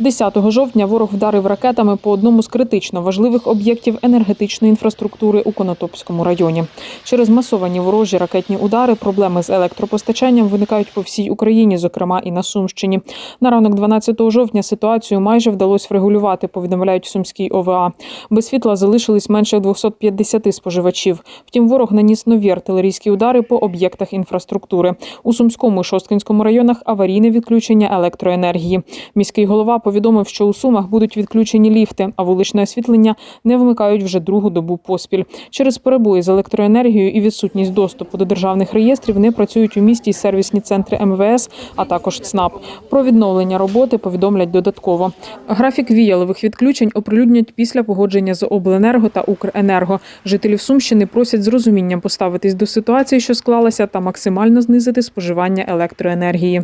10 жовтня ворог вдарив ракетами по одному з критично важливих об'єктів енергетичної інфраструктури у Конотопському районі. Через масовані ворожі ракетні удари проблеми з електропостачанням виникають по всій Україні, зокрема і на Сумщині. На ранок 12 жовтня ситуацію майже вдалося врегулювати. Повідомляють Сумській ОВА. Без світла залишились менше 250 споживачів. Втім, ворог наніс нові артилерійські удари по об'єктах інфраструктури. У Сумському і Шосткинському районах аварійне відключення електроенергії. Міський голова повідомив, що у Сумах будуть відключені ліфти, а вуличне освітлення не вмикають вже другу добу поспіль. Через перебої з електроенергією і відсутність доступу до державних реєстрів не працюють у місті сервісні центри МВС, а також ЦНАП. Про відновлення роботи повідомлять додатково. Графік віялових відключень оприлюднять після погодження з обленерго та Укренерго. Жителів Сумщини просять з розумінням поставитись до ситуації, що склалася, та максимально знизити споживання електроенергії.